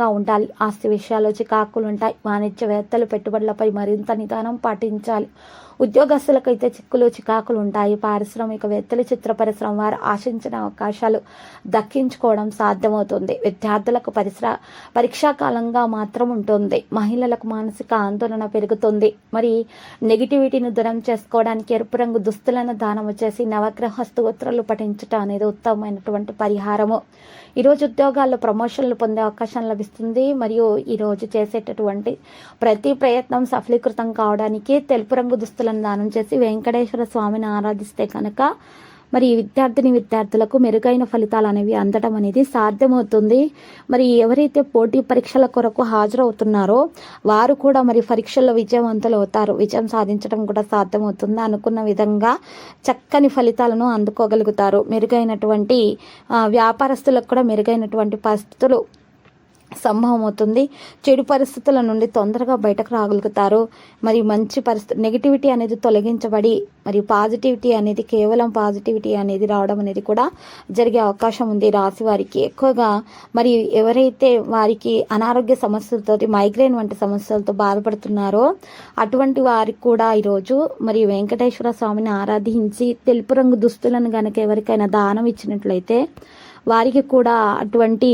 గా ఉండాలి. ఆస్తి విషయాల్లో చికాకులు ఉంటాయి. వాణిజ్యవేత్తలు పెట్టుబడులపై మరింత నిదానం పాటించాలి. ఉద్యోగస్తులకైతే చిక్కులు చికాకులు ఉంటాయి. పారిశ్రామికవేత్తలు చిత్ర పరిశ్రమ వారు ఆశించిన అవకాశాలు దక్కించుకోవడం సాధ్యమవుతుంది. విద్యార్థులకు పరిశ్ర పరీక్షా కాలంగా మాత్రం ఉంటుంది. మహిళలకు మానసిక ఆందోళన పెరుగుతుంది. మరి నెగిటివిటీని దూరం చేసుకోవడానికి ఎరుపు రంగు దుస్తులను దానం చేసి నవగ్రహ స్తోత్రాలు పఠించటం అనేది ఉత్తమమైనటువంటి పరిహారము. ఈరోజు ఉద్యోగాల్లో ప్రమోషన్లు పొందే అవకాశం లభిస్తుంది. మరియు ఈరోజు చేసేటటువంటి ప్రతి ప్రయత్నం సఫలీకృతం కావడానికి తెలుపు రంగు దుస్తులను దానం చేసి వెంకటేశ్వర స్వామిని ఆరాధిస్తే కనుక మరి విద్యార్థిని విద్యార్థులకు మెరుగైన ఫలితాలు అనేవి అందడం అనేది సాధ్యమవుతుంది. మరి ఎవరైతే పోటీ పరీక్షల కొరకు హాజరవుతున్నారో వారు కూడా మరి పరీక్షల్లో విజయవంతులు అవుతారు. విజయం సాధించడం కూడా సాధ్యమవుతుంది. అనుకున్న విధంగా చక్కని ఫలితాలను అందుకోగలుగుతారు. మెరుగైనటువంటి వ్యాపారస్తులకు కూడా మెరుగైనటువంటి పరిస్థితులు సంభవం అవుతుంది చెడు పరిస్థితుల నుండి తొందరగా బయటకు రాగలుగుతారు. మరి మంచి పరిస్థితి నెగిటివిటీ అనేది తొలగించబడి మరియు పాజిటివిటీ అనేది కేవలం పాజిటివిటీ అనేది రావడం అనేది కూడా జరిగే అవకాశం ఉంది రాశి వారికి. ఎక్కువగా మరి ఎవరైతే వారికి అనారోగ్య సమస్యలతో మైగ్రేన్ వంటి సమస్యలతో బాధపడుతున్నారో అటువంటి వారికి కూడా ఈరోజు మరి వెంకటేశ్వర స్వామిని ఆరాధించి తెలుపు రంగు దుస్తులను కనుక ఎవరికైనా దానం ఇచ్చినట్లయితే వారికి కూడా అటువంటి